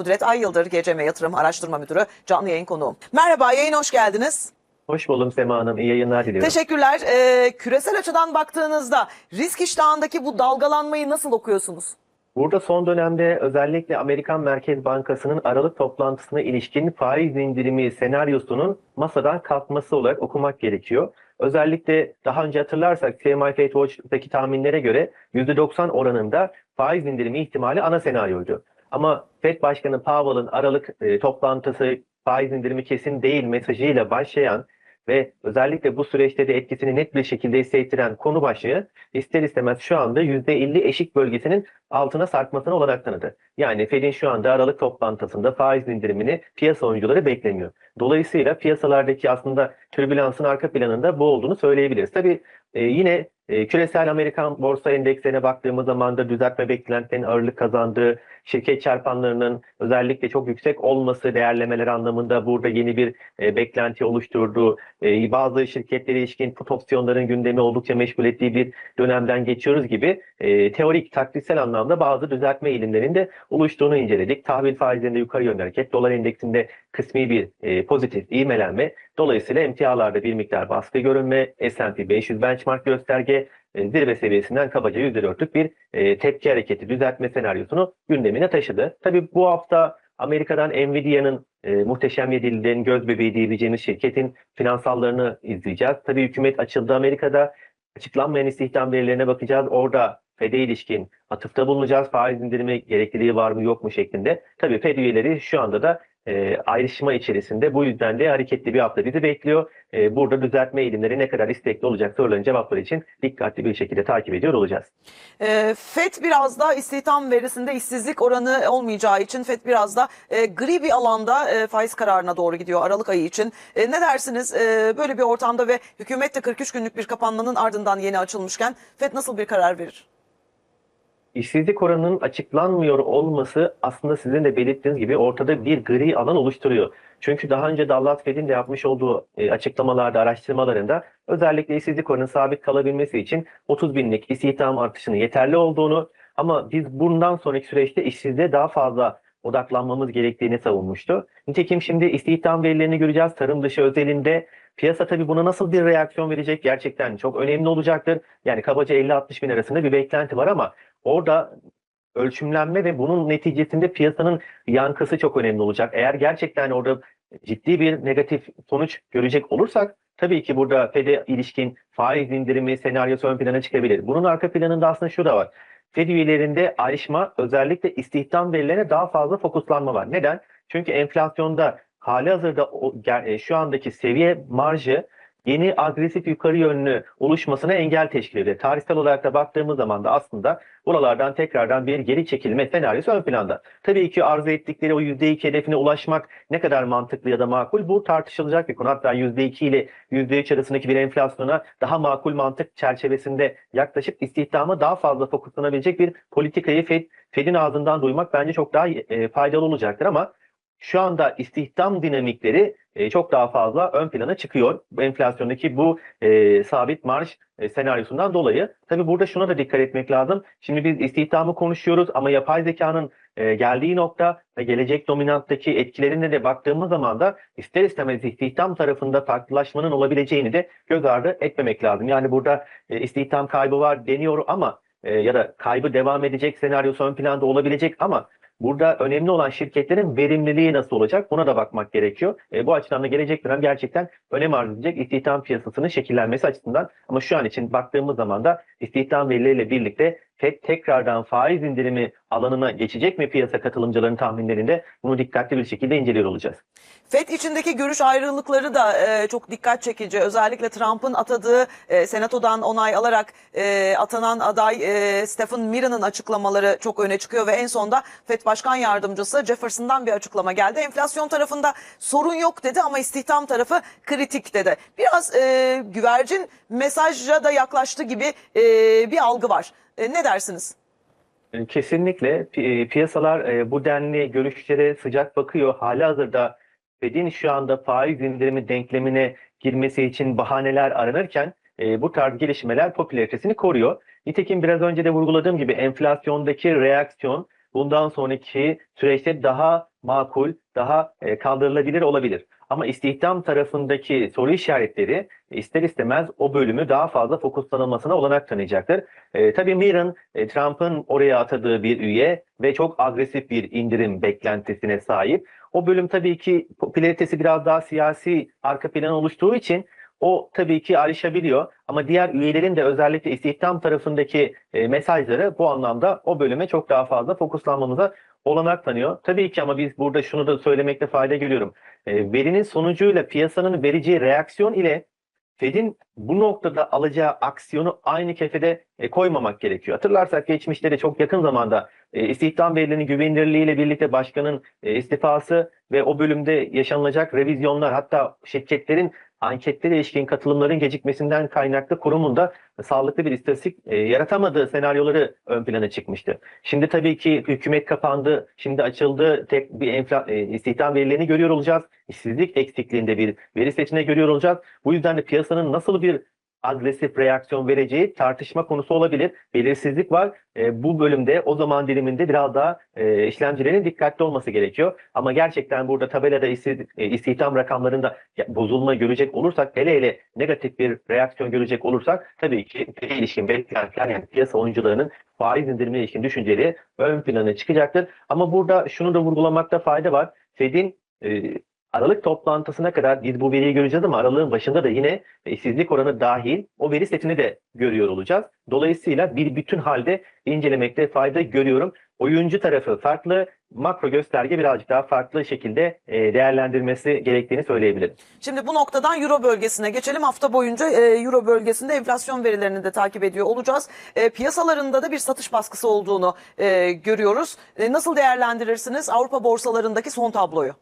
Kudret Ay Yıldır, GCM Yatırım Araştırma Müdürü, canlı yayın konuğum. Merhaba, yayın hoş geldiniz. Hoş buldum Sema Hanım. İyi yayınlar diliyorum. Teşekkürler. Ee, küresel açıdan baktığınızda risk iştahındaki bu dalgalanmayı nasıl okuyorsunuz? Burada son dönemde özellikle Amerikan Merkez Bankası'nın Aralık toplantısına ilişkin faiz indirimi senaryosunun masadan kalkması olarak okumak gerekiyor. Özellikle daha önce hatırlarsak CMI Fed Watch'taki tahminlere göre %90 oranında faiz indirimi ihtimali ana senaryoydu. Ama Fed Başkanı Powell'ın Aralık e, toplantısı faiz indirimi kesin değil mesajıyla başlayan ve özellikle bu süreçte de etkisini net bir şekilde hissettiren konu başlığı ister istemez şu anda %50 eşik bölgesinin altına sarkmasına olanak tanıdı. Yani Fed'in şu anda Aralık toplantısında faiz indirimini piyasa oyuncuları beklemiyor. Dolayısıyla piyasalardaki aslında türbülansın arka planında bu olduğunu söyleyebiliriz. Tabii e, yine e, küresel Amerikan borsa endekslerine baktığımız zaman da düzeltme beklentilerinin ağırlık kazandığı, şirket çarpanlarının özellikle çok yüksek olması değerlemeler anlamında burada yeni bir e, beklenti oluşturduğu, e, bazı şirketlere ilişkin put opsiyonların gündemi oldukça meşgul ettiği bir dönemden geçiyoruz gibi e, teorik, taktiksel anlamda bazı düzeltme eğilimlerinin de oluştuğunu inceledik. Tahvil faizlerinde yukarı yönlü hareket, dolar endeksinde kısmi bir e, pozitif ivmelenme, dolayısıyla emtialarda bir miktar baskı görünme, S&P 500 benchmark gösterge zirve seviyesinden kabaca %4'lük bir e, tepki hareketi düzeltme senaryosunu gündemine taşıdı. Tabii bu hafta Amerika'dan Nvidia'nın e, muhteşem yedililerin göz bebeği diyebileceğimiz şirketin finansallarını izleyeceğiz. Tabii hükümet açıldı Amerika'da. Açıklanmayan istihdam verilerine bakacağız. Orada FED'e ilişkin atıfta bulunacağız. Faiz indirimi gerekliliği var mı yok mu şeklinde. Tabii FED üyeleri şu anda da e, ayrışma içerisinde. Bu yüzden de hareketli bir hafta bizi bekliyor. E, burada düzeltme eğilimleri ne kadar istekli olacak soruların cevapları için dikkatli bir şekilde takip ediyor olacağız. Ee, FED biraz da istihdam verisinde işsizlik oranı olmayacağı için FED biraz da e, gri bir alanda e, faiz kararına doğru gidiyor Aralık ayı için. E, ne dersiniz e, böyle bir ortamda ve hükümet de 43 günlük bir kapanmanın ardından yeni açılmışken FED nasıl bir karar verir? İşsizlik oranının açıklanmıyor olması aslında sizin de belirttiğiniz gibi ortada bir gri alan oluşturuyor. Çünkü daha önce Dallas Fed'in de yapmış olduğu e, açıklamalarda, araştırmalarında özellikle işsizlik oranının sabit kalabilmesi için 30 binlik istihdam artışının yeterli olduğunu ama biz bundan sonraki süreçte işsizliğe daha fazla odaklanmamız gerektiğini savunmuştu. Nitekim şimdi istihdam verilerini göreceğiz. Tarım dışı özelinde piyasa tabii buna nasıl bir reaksiyon verecek gerçekten çok önemli olacaktır. Yani kabaca 50-60 bin arasında bir beklenti var ama orada ölçümlenme ve bunun neticesinde piyasanın yankısı çok önemli olacak. Eğer gerçekten orada ciddi bir negatif sonuç görecek olursak tabii ki burada FED'e ilişkin faiz indirimi senaryosu ön plana çıkabilir. Bunun arka planında aslında şu da var. FED üyelerinde ayrışma özellikle istihdam verilerine daha fazla fokuslanma var. Neden? Çünkü enflasyonda hali hazırda e, şu andaki seviye marjı yeni agresif yukarı yönlü oluşmasına engel teşkil ediyor. Tarihsel olarak da baktığımız zaman da aslında buralardan tekrardan bir geri çekilme senaryosu ön planda. Tabii ki arzu ettikleri o %2 hedefine ulaşmak ne kadar mantıklı ya da makul bu tartışılacak bir konu. Hatta %2 ile %3 arasındaki bir enflasyona daha makul mantık çerçevesinde yaklaşıp istihdama daha fazla fokuslanabilecek bir politikayı Fed, Fed'in ağzından duymak bence çok daha e, faydalı olacaktır ama şu anda istihdam dinamikleri e, çok daha fazla ön plana çıkıyor. Enflasyondaki bu e, sabit marj e, senaryosundan dolayı. Tabii burada şuna da dikkat etmek lazım. Şimdi biz istihdamı konuşuyoruz ama yapay zekanın e, geldiği nokta ve gelecek dominanttaki etkilerine de baktığımız zaman da ister istemez istihdam tarafında farklılaşmanın olabileceğini de göz ardı etmemek lazım. Yani burada e, istihdam kaybı var deniyor ama e, ya da kaybı devam edecek senaryosu ön planda olabilecek ama Burada önemli olan şirketlerin verimliliği nasıl olacak buna da bakmak gerekiyor. E, bu açıdan da gelecek dönem gerçekten önem arz edecek istihdam piyasasının şekillenmesi açısından. Ama şu an için baktığımız zaman da istihdam verileriyle birlikte FED tekrardan faiz indirimi alanına geçecek mi piyasa katılımcılarının tahminlerinde bunu dikkatli bir şekilde inceliyor olacağız. FED içindeki görüş ayrılıkları da e, çok dikkat çekici. Özellikle Trump'ın atadığı e, senatodan onay alarak e, atanan aday e, Stephen Miller'ın açıklamaları çok öne çıkıyor ve en sonda FED Başkan Yardımcısı Jefferson'dan bir açıklama geldi. Enflasyon tarafında sorun yok dedi ama istihdam tarafı kritik dedi. Biraz e, güvercin mesajla da yaklaştı gibi e, bir algı var. E, ne dersiniz? E, Kesinlikle e, piyasalar e, bu denli görüşlere sıcak bakıyor. Hali hazırda Fed'in şu anda faiz indirimi denklemine girmesi için bahaneler aranırken e, bu tarz gelişmeler popülaritesini koruyor. Nitekim biraz önce de vurguladığım gibi enflasyondaki reaksiyon bundan sonraki süreçte daha makul, daha e, kaldırılabilir olabilir. Ama istihdam tarafındaki soru işaretleri ister istemez o bölümü daha fazla fokuslanılmasına olanak tanıyacaktır. E, tabii Mirren, e, Trump'ın oraya atadığı bir üye ve çok agresif bir indirim beklentisine sahip. O bölüm tabii ki popülaritesi biraz daha siyasi arka plan oluştuğu için o tabii ki ayrışabiliyor ama diğer üyelerin de özellikle istihdam tarafındaki e, mesajları bu anlamda o bölüme çok daha fazla fokuslanmamıza olanak tanıyor. Tabii ki ama biz burada şunu da söylemekte fayda görüyorum. E, verinin sonucuyla piyasanın vereceği reaksiyon ile Fed'in bu noktada alacağı aksiyonu aynı kefede e, koymamak gerekiyor. Hatırlarsak geçmişte de çok yakın zamanda e, istihdam verilerinin güvenilirliğiyle birlikte başkanın e, istifası ve o bölümde yaşanılacak revizyonlar hatta şirketlerin anketlere ilişkin katılımların gecikmesinden kaynaklı kurumun da sağlıklı bir istatistik e, yaratamadığı senaryoları ön plana çıkmıştı. Şimdi tabii ki hükümet kapandı, şimdi açıldı, tek bir enfla, e, istihdam verilerini görüyor olacağız. İşsizlik eksikliğinde bir veri setine görüyor olacağız. Bu yüzden de piyasanın nasıl bir agresif reaksiyon vereceği tartışma konusu olabilir. Belirsizlik var. E, bu bölümde o zaman diliminde biraz daha e, işlemcilerin dikkatli olması gerekiyor. Ama gerçekten burada tabelada isti- e, istihdam rakamlarında bozulma görecek olursak hele hele negatif bir reaksiyon görecek olursak tabii ki ilişkin beklentiler yani piyasa oyuncularının faiz indirimine ilişkin düşünceleri ön plana çıkacaktır. Ama burada şunu da vurgulamakta fayda var. Fed'in e, Aralık toplantısına kadar biz bu veriyi göreceğiz ama aralığın başında da yine işsizlik oranı dahil o veri setini de görüyor olacağız. Dolayısıyla bir bütün halde incelemekte fayda görüyorum. Oyuncu tarafı farklı, makro gösterge birazcık daha farklı şekilde e, değerlendirmesi gerektiğini söyleyebilirim. Şimdi bu noktadan Euro bölgesine geçelim. Hafta boyunca e, Euro bölgesinde enflasyon verilerini de takip ediyor olacağız. E, piyasalarında da bir satış baskısı olduğunu görüyoruz. Nasıl değerlendirirsiniz Avrupa borsalarındaki son tabloyu?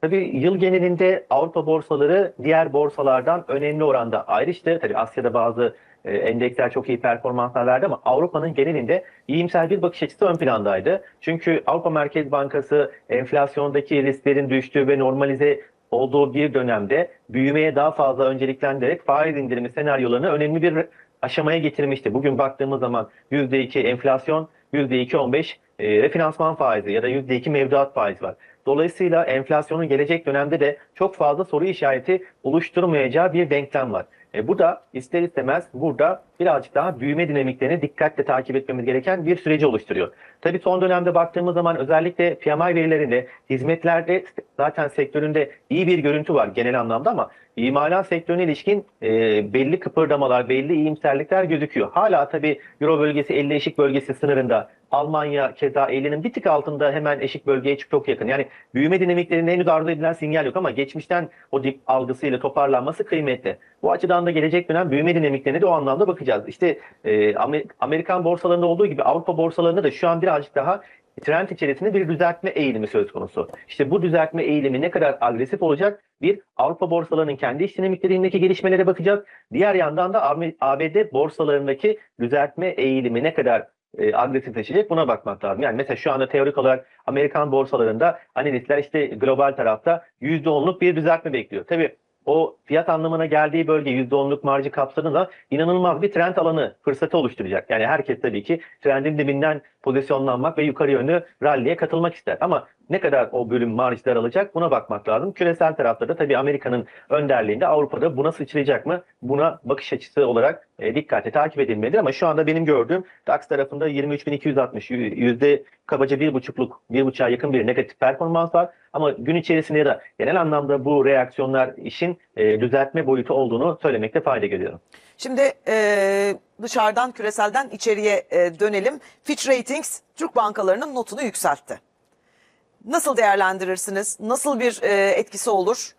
Tabii yıl genelinde Avrupa borsaları diğer borsalardan önemli oranda ayrıştı. Tabii Asya'da bazı e, endeksler çok iyi performanslar verdi ama Avrupa'nın genelinde iyimser bir bakış açısı ön plandaydı. Çünkü Avrupa Merkez Bankası enflasyondaki risklerin düştüğü ve normalize olduğu bir dönemde büyümeye daha fazla önceliklendirerek faiz indirimi senaryolarını önemli bir aşamaya getirmişti. Bugün baktığımız zaman %2 enflasyon, %2.15 e, refinansman faizi ya da %2 mevduat faizi var. Dolayısıyla enflasyonun gelecek dönemde de çok fazla soru işareti oluşturmayacağı bir denklem var. E, bu da ister istemez burada birazcık daha büyüme dinamiklerini dikkatle takip etmemiz gereken bir süreci oluşturuyor. Tabii son dönemde baktığımız zaman özellikle PMI verilerinde, hizmetlerde zaten sektöründe iyi bir görüntü var genel anlamda ama imalat sektörüne ilişkin e, belli kıpırdamalar, belli iyimserlikler gözüküyor. Hala tabii Euro bölgesi 50 eşik bölgesi sınırında Almanya keza 50'nin bir tık altında hemen eşik bölgeye çok yakın. Yani büyüme dinamiklerinde henüz arzu edilen sinyal yok ama geçmişten o dip algısıyla toparlanması kıymetli. Bu açıdan da gelecek dönem büyüme dinamiklerine de o anlamda bakacağız. İşte e, Amer- Amerikan borsalarında olduğu gibi Avrupa borsalarında da şu an birazcık daha trend içerisinde bir düzeltme eğilimi söz konusu. İşte bu düzeltme eğilimi ne kadar agresif olacak? Bir, Avrupa borsalarının kendi iç dinamiklerindeki gelişmelere bakacağız. Diğer yandan da ABD borsalarındaki düzeltme eğilimi ne kadar e, agresifleşecek buna bakmak lazım. Yani mesela şu anda teorik olarak Amerikan borsalarında analistler işte global tarafta %10'luk bir düzeltme bekliyor. Tabii o fiyat anlamına geldiği bölge %10'luk marjı kapsadığında inanılmaz bir trend alanı fırsatı oluşturacak. Yani herkes tabii ki trendin dibinden pozisyonlanmak ve yukarı yönlü ralliye katılmak ister. Ama ne kadar o bölüm marjlar alacak buna bakmak lazım. Küresel tarafta da tabii Amerika'nın önderliğinde Avrupa'da buna sıçrayacak mı? Buna bakış açısı olarak e, dikkatle takip edilmelidir. Ama şu anda benim gördüğüm DAX tarafında 23.260 yüzde kabaca bir buçukluk, bir buçuğa yakın bir negatif performans var. Ama gün içerisinde de genel anlamda bu reaksiyonlar işin e, düzeltme boyutu olduğunu söylemekte fayda görüyorum. Şimdi e, dışarıdan küreselden içeriye e, dönelim. Fitch Ratings Türk bankalarının notunu yükseltti. Nasıl değerlendirirsiniz? Nasıl bir e, etkisi olur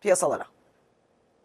piyasalara?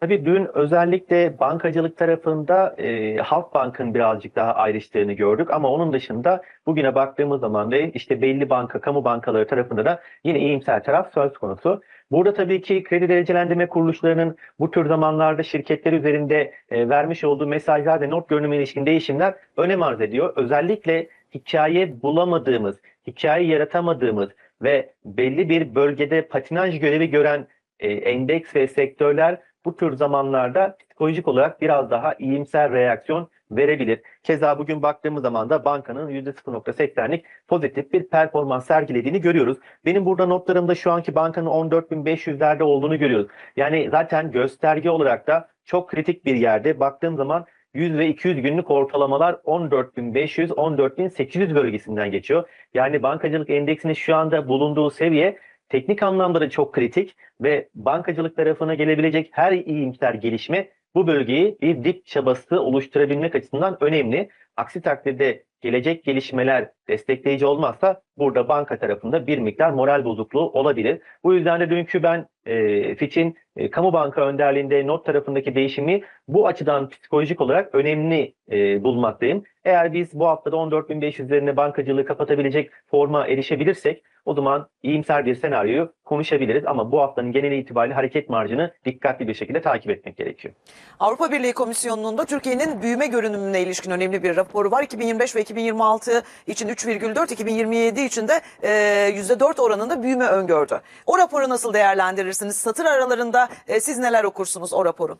Tabii dün özellikle bankacılık tarafında e, Halkbank'ın birazcık daha ayrıştığını gördük ama onun dışında bugüne baktığımız zaman da işte belli banka, kamu bankaları tarafında da yine iyimser taraf söz konusu. Burada tabii ki kredi derecelendirme kuruluşlarının bu tür zamanlarda şirketler üzerinde e, vermiş olduğu mesajlar ve not görünüme ilişkin değişimler önem arz ediyor. Özellikle hikaye bulamadığımız, hikaye yaratamadığımız ve belli bir bölgede patinaj görevi gören e, endeks ve sektörler bu tür zamanlarda psikolojik olarak biraz daha iyimser reaksiyon verebilir. Keza bugün baktığımız zaman da bankanın %0.80'lik pozitif bir performans sergilediğini görüyoruz. Benim burada notlarımda şu anki bankanın 14.500'lerde olduğunu görüyoruz. Yani zaten gösterge olarak da çok kritik bir yerde. Baktığım zaman 100 ve 200 günlük ortalamalar 14.500, 14.800 bölgesinden geçiyor. Yani bankacılık endeksinin şu anda bulunduğu seviye teknik anlamda da çok kritik ve bankacılık tarafına gelebilecek her iyimser gelişme bu bölgeyi bir dip çabası oluşturabilmek açısından önemli. Aksi takdirde gelecek gelişmeler destekleyici olmazsa burada banka tarafında bir miktar moral bozukluğu olabilir. Bu yüzden de dünkü ben e, Fitch'in e, kamu banka önderliğinde not tarafındaki değişimi bu açıdan psikolojik olarak önemli e, bulmaktayım. Eğer biz bu haftada 14.500 üzerine bankacılığı kapatabilecek forma erişebilirsek o zaman iyimser bir senaryoyu konuşabiliriz ama bu haftanın genel itibariyle hareket marjını dikkatli bir şekilde takip etmek gerekiyor. Avrupa Birliği Komisyonu'nun da Türkiye'nin büyüme görünümüne ilişkin önemli bir raporu var. 2025 ve 2026 için 3,4, 2027 için de e, %4 oranında büyüme öngördü. O raporu nasıl değerlendirirsiniz? Satır aralarında e, siz neler okursunuz o raporun?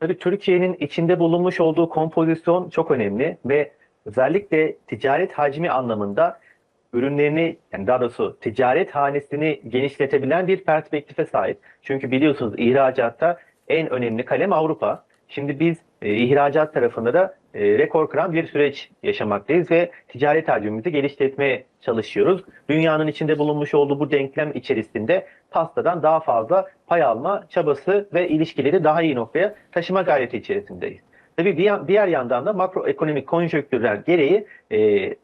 Tabii Türkiye'nin içinde bulunmuş olduğu kompozisyon çok önemli ve özellikle ticaret hacmi anlamında ürünlerini yani daha doğrusu ticaret hanesini genişletebilen bir perspektife sahip. Çünkü biliyorsunuz ihracatta en önemli kalem Avrupa. Şimdi biz e, ihracat tarafında da e, rekor kıran bir süreç yaşamaktayız ve ticaret hacmimizi geliştirmeye çalışıyoruz. Dünyanın içinde bulunmuş olduğu bu denklem içerisinde pastadan daha fazla pay alma çabası ve ilişkileri daha iyi noktaya taşıma gayreti içerisindeyiz. Tabii yan- diğer yandan da makroekonomik konjonktürler gereği e,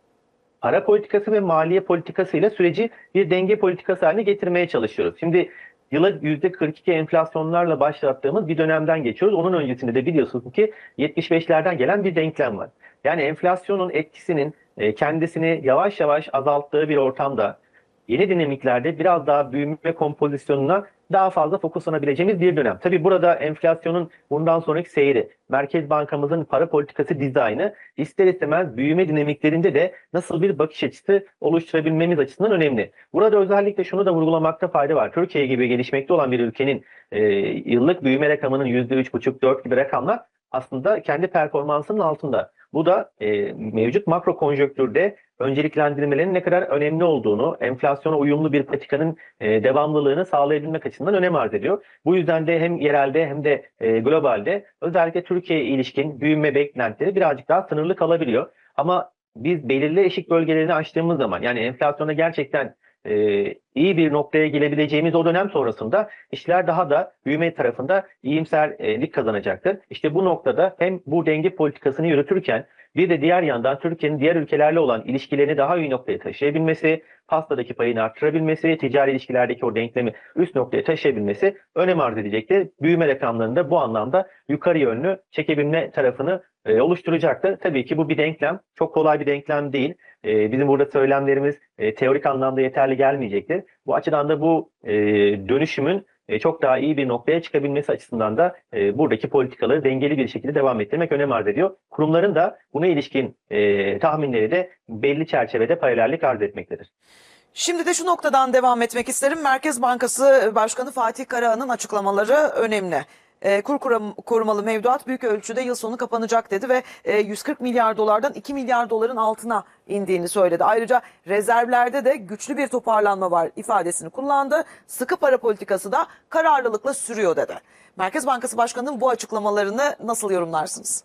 para politikası ve maliye politikasıyla süreci bir denge politikası haline getirmeye çalışıyoruz. Şimdi yıla %42 enflasyonlarla başlattığımız bir dönemden geçiyoruz. Onun öncesinde de biliyorsunuz ki 75'lerden gelen bir denklem var. Yani enflasyonun etkisinin e, kendisini yavaş yavaş azalttığı bir ortamda yeni dinamiklerde biraz daha büyüme kompozisyonuna daha fazla fokuslanabileceğimiz bir dönem. Tabii burada enflasyonun bundan sonraki seyri, Merkez Bankamızın para politikası dizaynı ister istemez büyüme dinamiklerinde de nasıl bir bakış açısı oluşturabilmemiz açısından önemli. Burada özellikle şunu da vurgulamakta fayda var. Türkiye gibi gelişmekte olan bir ülkenin e, yıllık büyüme rakamının %3,5-4 gibi rakamlar aslında kendi performansının altında. Bu da e, mevcut makro konjonktürde önceliklendirmelerin ne kadar önemli olduğunu, enflasyona uyumlu bir patikanın e, devamlılığını sağlayabilmek açısından önem arz ediyor. Bu yüzden de hem yerelde hem de e, globalde özellikle Türkiye'ye ilişkin büyüme beklentileri birazcık daha sınırlı kalabiliyor. Ama biz belirli eşik bölgelerini açtığımız zaman yani enflasyona gerçekten e, iyi bir noktaya gelebileceğimiz o dönem sonrasında işler daha da büyüme tarafında iyimserlik kazanacaktır. İşte bu noktada hem bu denge politikasını yürütürken bir de diğer yandan Türkiye'nin diğer ülkelerle olan ilişkilerini daha iyi noktaya taşıyabilmesi, pastadaki payını arttırabilmesi, ticari ilişkilerdeki o denklemi üst noktaya taşıyabilmesi önem arz edecektir. Büyüme rakamlarını da bu anlamda yukarı yönlü çekebilme tarafını e, oluşturacaktır. Tabii ki bu bir denklem. Çok kolay bir denklem değil. E, bizim burada söylemlerimiz e, teorik anlamda yeterli gelmeyecektir. Bu açıdan da bu e, dönüşümün e, çok daha iyi bir noktaya çıkabilmesi açısından da e, buradaki politikaları dengeli bir şekilde devam ettirmek önem arz ediyor. Kurumların da buna ilişkin e, tahminleri de belli çerçevede paralellik arz etmektedir. Şimdi de şu noktadan devam etmek isterim. Merkez Bankası Başkanı Fatih Karahan'ın açıklamaları önemli. E, kur korumalı mevduat büyük ölçüde yıl sonu kapanacak dedi ve e, 140 milyar dolardan 2 milyar doların altına indiğini söyledi. Ayrıca rezervlerde de güçlü bir toparlanma var ifadesini kullandı. Sıkı para politikası da kararlılıkla sürüyor dedi. Merkez Bankası Başkanı'nın bu açıklamalarını nasıl yorumlarsınız?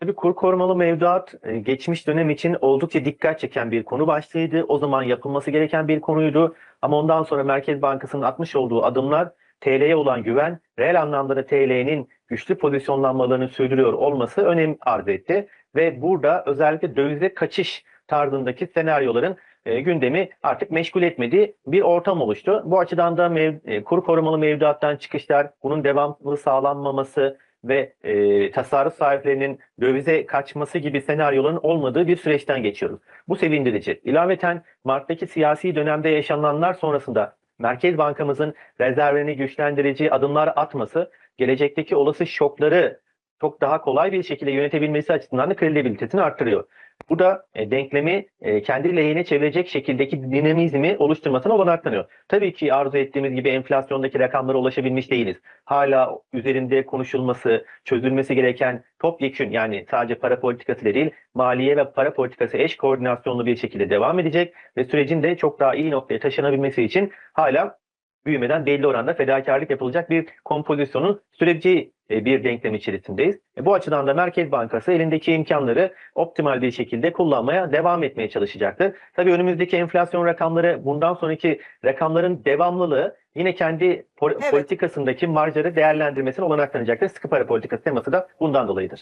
Tabii kur korumalı mevduat e, geçmiş dönem için oldukça dikkat çeken bir konu başlığıydı. O zaman yapılması gereken bir konuydu. Ama ondan sonra Merkez Bankası'nın atmış olduğu adımlar TL'ye olan güven, reel anlamda da TL'nin güçlü pozisyonlanmalarını sürdürüyor olması önem arz etti. Ve burada özellikle dövize kaçış tarzındaki senaryoların e, gündemi artık meşgul etmediği bir ortam oluştu. Bu açıdan da mev, e, kur korumalı mevduattan çıkışlar, bunun devamlı sağlanmaması ve e, tasarruf sahiplerinin dövize kaçması gibi senaryoların olmadığı bir süreçten geçiyoruz. Bu sevindirici. İlaveten Mart'taki siyasi dönemde yaşananlar sonrasında Merkez Bankamızın rezervlerini güçlendirici adımlar atması, gelecekteki olası şokları çok daha kolay bir şekilde yönetebilmesi açısından da kredibilitesini arttırıyor. Bu da e, denklemi e, kendi lehine çevirecek şekildeki dinamizmi oluşturmasına olanak tanıyor. Tabii ki arzu ettiğimiz gibi enflasyondaki rakamlara ulaşabilmiş değiliz. Hala üzerinde konuşulması, çözülmesi gereken topyekün yani sadece para politikası değil, maliye ve para politikası eş koordinasyonlu bir şekilde devam edecek ve sürecin de çok daha iyi noktaya taşınabilmesi için hala büyümeden belli oranda fedakarlık yapılacak bir kompozisyonun süreci bir denklem içerisindeyiz. E, Bu açıdan da Merkez Bankası elindeki imkanları optimal bir şekilde kullanmaya devam etmeye çalışacaktır. Tabii önümüzdeki enflasyon rakamları bundan sonraki rakamların devamlılığı yine kendi Evet. politikasındaki marjları değerlendirmesine olanak tanıyacaktır. Sıkı para politikası teması da bundan dolayıdır.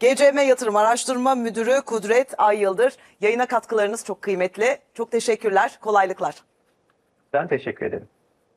GCM Yatırım Araştırma Müdürü Kudret Ay Yıldır. Yayına katkılarınız çok kıymetli. Çok teşekkürler. Kolaylıklar. Ben teşekkür ederim.